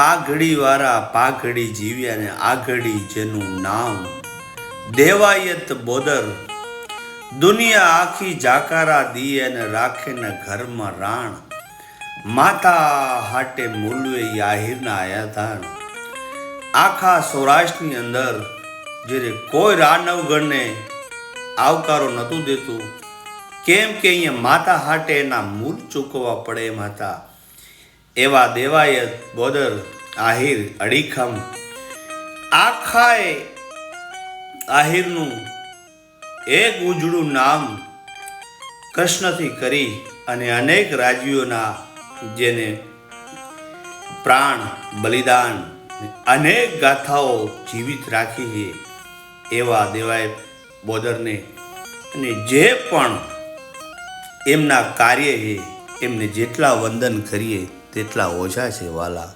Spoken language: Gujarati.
પાઘડીવાળા પાઘડી જીવ્યા ને આઘડી જેનું નામ દેવાયત બોદર દુનિયા આખી જાકારા દીએ ને રાખે ને ઘરમાં રાણ માતા હાટે મૂલવે આહિરના આયા ધાણ આખા સૌરાષ્ટ્રની અંદર જ્યારે કોઈ રાનવગણને આવકારો નહોતું દેતું, કેમ કે અહીંયા માતા હાટે એના મૂળ ચૂકવવા પડે એમ હતા. એવા દેવાયત બોદર આહિર અડીખમ. આખાએ આહિરનું એક ઉજળું નામ કૃષ્ણથી કરી અને અનેક રાજ્યોના જેને પ્રાણ, બલિદાન અનેક ગાથાઓ જીવિત રાખી છે, એવા દેવાય બોદરને. અને જે પણ એમના કાર્ય છે, એમને જેટલા વંદન કરીએ તેટલા ઓછા છે વાલા